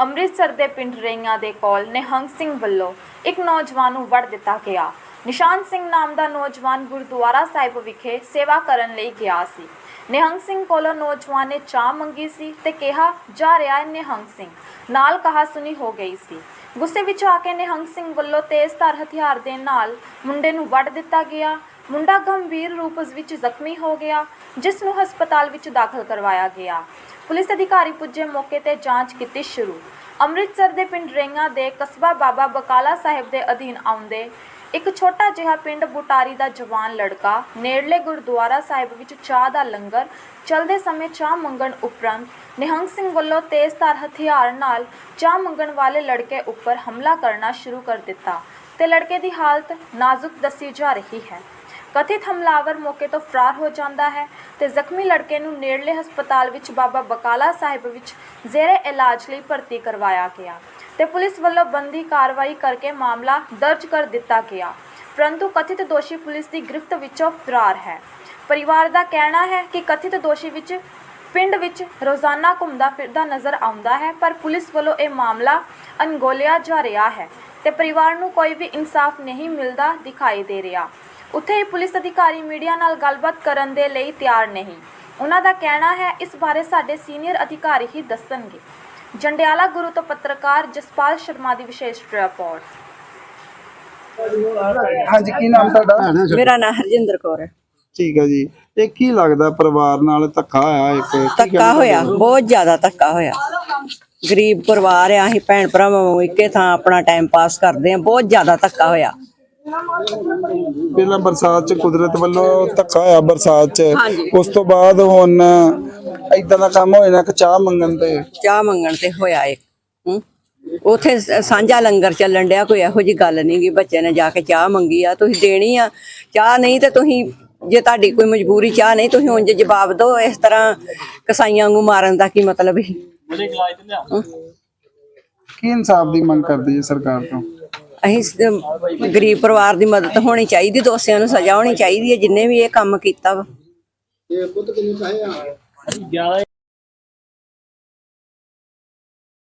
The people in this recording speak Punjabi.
ਅੰਮ੍ਰਿਤਸਰ ਦੇ ਪਿੰਡ ਰਈਆਂ ਦੇ ਕੋਲ ਨਿਹੰਗ ਸਿੰਘ ਵੱਲੋਂ ਇੱਕ ਨੌਜਵਾਨ ਨੂੰ ਵੜ ਦਿੱਤਾ ਗਿਆ। ਨਿਸ਼ਾਨ ਸਿੰਘ ਨਾਮ ਦਾ ਨੌਜਵਾਨ ਗੁਰਦੁਆਰਾ ਸਾਹਿਬ ਵਿਖੇ ਸੇਵਾ ਕਰਨ ਲਈ ਗਿਆ ਸੀ। ਨਿਹੰਗ ਸਿੰਘ ਕੋਲੋਂ ਨੌਜਵਾਨ ਨੇ ਚਾਹ ਮੰਗੀ ਸੀ ਤੇ ਕਿਹਾ, ਜਾ ਰਿਹਾ ਹੈ ਨਿਹੰਗ ਸਿੰਘ। ਨਾਲ ਕਹਾ ਸੁਣੀ ਹੋ ਗਈ ਸੀ। ਗੁੱਸੇ ਵਿੱਚ ਆ ਕੇ ਨਿਹੰਗ ਸਿੰਘ ਵੱਲੋਂ ਤੇਜ਼ ਤੇਜ਼ਧਾਰ ਹਥਿਆਰ ਦੇ ਨਾਲ ਮੁੰਡੇ ਨੂੰ ਵੱਢ ਦਿੱਤਾ ਗਿਆ। ਮੁੰਡਾ ਗੰਭੀਰ ਰੂਪ ਵਿੱਚ ਜ਼ਖਮੀ ਹੋ ਗਿਆ ਜਿਸ ਨੂੰ ਹਸਪਤਾਲ ਵਿੱਚ ਦਾਖਲ ਕਰਵਾਇਆ ਗਿਆ। ਪੁਲਿਸ ਅਧਿਕਾਰੀ ਪੁੱਜੇ ਮੌਕੇ ਤੇ ਜਾਂਚ ਕੀਤੀ ਸ਼ੁਰੂ। ਅੰਮ੍ਰਿਤਸਰ ਦੇ ਪਿੰਡ ਰੇਂਗਾ ਦੇ ਕਸਬਾ ਬਾਬਾ ਬਕਾਲਾ ਸਾਹਿਬ ਦੇ ਅਧੀਨ ਆਉਂਦੇ ਇੱਕ ਛੋਟਾ ਜਿਹਾ ਪਿੰਡ ਬੁਟਾਰੀ ਦਾ ਜਵਾਨ ਲੜਕਾ ਨੇੜਲੇ ਗੁਰਦੁਆਰਾ ਸਾਹਿਬ ਵਿੱਚ ਚਾਹ ਦਾ ਲੰਗਰ ਚਲਦੇ ਸਮੇਂ ਚਾਹ ਮੰਗਣ ਉਪਰੰਤ ਨਿਹੰਗ ਸਿੰਘ ਵੱਲੋਂ ਤੇਜ਼ਧਾਰ ਹਥਿਆਰ ਨਾਲ ਚਾਹ ਮੰਗਣ ਵਾਲੇ ਲੜਕੇ ਉੱਪਰ ਹਮਲਾ ਕਰਨਾ ਸ਼ੁਰੂ ਕਰ ਦਿੱਤਾ ਤੇ ਲੜਕੇ ਦੀ ਹਾਲਤ ਨਾਜ਼ੁਕ ਦੱਸੀ ਜਾ ਰਹੀ ਹੈ। ਕਥਿਤ ਹਮਲਾਵਰ ਮੌਕੇ ਤੋਂ ਫਰਾਰ ਹੋ ਜਾਂਦਾ ਹੈ ਤੇ ਜ਼ਖਮੀ ਲੜਕੇ ਨੂੰ ਨੇੜਲੇ ਹਸਪਤਾਲ ਵਿੱਚ ਬਾਬਾ ਬਕਾਲਾ ਸਾਹਿਬ ਵਿੱਚ ਜ਼ੇਰੇ ਇਲਾਜ ਲਈ ਭਰਤੀ ਕਰਵਾਇਆ ਗਿਆ ਤੇ ਪੁਲਿਸ ਵੱਲੋਂ ਬੰਦੀ ਕਾਰਵਾਈ ਕਰਕੇ ਮਾਮਲਾ ਦਰਜ ਕਰ ਦਿੱਤਾ ਗਿਆ। ਪਰੰਤੂ ਕਥਿਤ ਦੋਸ਼ੀ ਪੁਲਿਸ ਦੀ ਗ੍ਰਿਫਤ ਵਿੱਚੋਂ ਫਰਾਰ ਹੈ। ਪਰਿਵਾਰ ਦਾ ਕਹਿਣਾ ਹੈ ਕਿ ਕਥਿਤ ਦੋਸ਼ੀ ਵਿੱਚ ਪਿੰਡ ਵਿੱਚ ਰੋਜ਼ਾਨਾ ਘੁੰਮਦਾ ਫਿਰਦਾ ਨਜ਼ਰ ਆਉਂਦਾ ਹੈ, ਪਰ ਪੁਲਿਸ ਵੱਲੋਂ ਇਹ ਮਾਮਲਾ ਅਣਗੋਲਿਆ ਜਾ ਰਿਹਾ ਹੈ ਤੇ ਪਰਿਵਾਰ ਨੂੰ ਕੋਈ ਵੀ ਇਨਸਾਫ ਨਹੀਂ ਮਿਲਦਾ ਦਿਖਾਈ ਦੇ ਰਿਹਾ। ਉੱਥੇ ਹੀ ਪੁਲਿਸ ਅਧਿਕਾਰੀ ਮੀਡੀਆ ਨਾਲ ਗੱਲਬਾਤ ਕਰਨ ਦੇ ਲਈ ਤਿਆਰ ਨਹੀਂ। ਉਹਨਾਂ ਦਾ ਕਹਿਣਾ ਹੈ ਇਸ ਬਾਰੇ ਸਾਡੇ ਸੀਨੀਅਰ ਅਧਿਕਾਰੀ ਹੀ ਦੱਸਣਗੇ। ਜੰਡਿਆਲਾ ਗੁਰੂ ਤੋਂ ਪੱਤਰਕਾਰ ਜਸਪਾਲ ਸ਼ਰਮਾ ਦੀ ਵਿਸ਼ੇਸ਼ ਰਿਪੋਰਟ। ਹਾਂਜੀ ਕੀ ਨਾਮ ਤੁਹਾਡਾ? ਮੇਰਾ ਨਾਂ ਹਰਜਿੰਦਰ ਕੌਰ ਹੈ। ਠੀਕ ਹੈ ਜੀ। ਇਹ ਕੀ ਲੱਗਦਾ ਪਰਿਵਾਰ ਨਾਲ ਧੱਕਾ ਹੋਇਆ ਇੱਕ ਧੱਕਾ ਹੋਇਆ ਬਹੁਤ ਜ਼ਿਆਦਾ ਧੱਕਾ ਹੋਇਆ। ਗਰੀਬ ਪਰਿਵਾਰ ਆ ਅਸੀਂ ਭੈਣ ਭਰਾਵਾਂ ਵਾਂਗੂ ਇੱਕੇ ਥਾਂ ਆਪਣਾ ਟਾਈਮ ਪਾਸ ਕਰਦੇ ਆ ਬਹੁਤ ਜ਼ਿਆਦਾ ਧੱਕਾ ਹੋਇਆ। ਪਹਿਲਾਂ ਬਰਸਾਤ ਚ ਕੁਦਰਤ ਵੱਲੋਂ ਧੱਕਾ ਹੋਇਆ ਬਰਸਾਤ ਚ। ਹਾਂਜੀ। ਉਸ ਤੋਂ ਬਾਅਦ ਹੁਣ ਇਦਾਂ ਦਾ ਕੰਮ ਹੋਇਆ ਨਾ ਕਿ ਚਾਹ ਮੰਗਣ ਤੇ। ਚਾਹ ਮੰਗਣ ਤੇ ਹੋਇਆ ਇੱਕ। ਹੂੰ। ਉਥੇ ਸਾਂਝਾ ਲੰਗਰ ਚੱਲਣ ਡਿਆ ਕੋਈ ਇਹੋ ਜੀ ਗੱਲ ਨਹੀਂ ਗੀ ਬੱਚੇ ਨੇ ਜਾ ਕੇ ਚਾਹ ਮੰਗੀ ਆ ਤੁਸੀਂ ਦੇਣੀ ਆ। ਚਾਹ ਨਹੀਂ ਤੇ ਤੁਸੀਂ ਜੇ ਤੁਹਾਡੀ ਕੋਈ ਮਜਬੂਰੀ ਚਾਹ ਨਹੀਂ ਤੁਸੀਂ ਉਂਝ ਜਵਾਬ ਦਿਓ ਇਸ ਤਰ੍ਹਾਂ ਕਸਾਈਆਂ ਵਾਂਗੂ ਮਾਰਨ ਦਾ ਕੀ ਮਤਲਬ ਹੈ। ਕੀ ਇਨਸਾਫ ਦੀ ਮੰਗ ਕਰਦੀ ਹੈ ਸਰਕਾਰ ਤੋਂ? ਅਸੀਂ ਸ- ਗਰੀਬ ਪਰਿਵਾਰ ਦੀ ਮਦਦ ਹੋਣੀ ਚਾਹੀਦੀ, ਦੋਸ਼ੀਆਂ ਨੂੰ ਸਜ਼ਾ ਹੋਣੀ ਚਾਹੀਦੀ ਹੈ, ਜਿੰਨੇ ਵੀ ਇਹ ਕੰਮ ਕੀਤਾ ਵਾ।